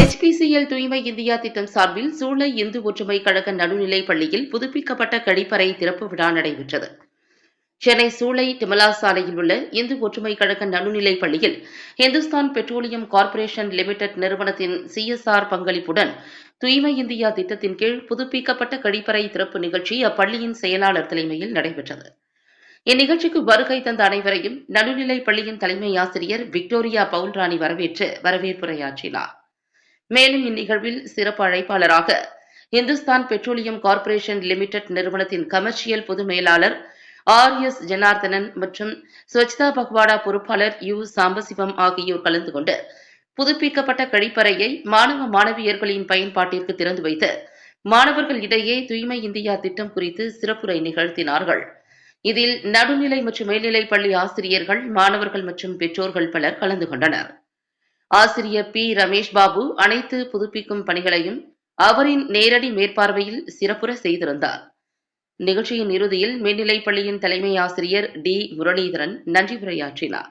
HPCL தூய்மை India திட்டம் சார்பில் சூளை இந்து ஒற்றுமை கழக நடுநிலைப் பள்ளியில் புதுப்பிக்கப்பட்ட கழிப்பறை திறப்பு விழா நடைபெற்றது. சென்னை சூளை டிமலா சாலையில் உள்ள இந்து ஒற்றுமை கழக நடுநிலைப் பள்ளியில் இந்துஸ்தான் பெட்ரோலியம் கார்ப்பரேஷன் லிமிடெட் நிறுவனத்தின் சிஎஸ்ஆர் பங்களிப்புடன் தூய்மை இந்தியா திட்டத்தின் கீழ் புதுப்பிக்கப்பட்ட கழிப்பறை திறப்பு நிகழ்ச்சி அப்பள்ளியின் செயலாளர் தலைமையில் நடைபெற்றது. இந்நிகழ்ச்சிக்கு வருகை தந்த அனைவரையும் நடுநிலைப் பள்ளியின் தலைமை ஆசிரியர் விக்டோரியா பவுல்ராணி வரவேற்று வரவேற்புரையாற்றினார். மேலும் இந்நிகழ்வில் சிறப்பு அழைப்பாளராக இந்துஸ்தான் பெட்ரோலியம் கார்ப்பரேஷன் லிமிடெட் நிறுவனத்தின் கமர்ஷியல் பொது மேலாளர் ஆர் எஸ் ஜனார்தனன் மற்றும் ஸ்வச்தா பக்வாடா பொறுப்பாளர் யு சாம்பசிவம் ஆகியோர் கலந்து கொண்டு புதுப்பிக்கப்பட்ட கழிப்பறையை மாணவ மாணவியர்களின் பயன்பாட்டிற்கு திறந்து வைத்து மாணவர்கள் இடையே தூய்மை இந்தியா திட்டம் குறித்து சிறப்புரை நிகழ்த்தினார்கள். இதில் நடுநிலை மற்றும் மேல்நிலைப் பள்ளி ஆசிரியர்கள் மாணவர்கள் மற்றும் பெற்றோர்கள் பலர் கலந்து கொண்டனர். ஆசிரியர் பி. ரமேஷ் பாபு அனைத்து புதுப்பிக்கும் பணிகளையும் அவரின் நேரடி மேற்பார்வையில் சிறப்புற செய்திருந்தார். நிகழ்ச்சியின் இறுதியில் மேல்நிலைப் பள்ளியின் தலைமை ஆசிரியர் டி. முரளிதரன் நன்றி உரையாற்றினார்.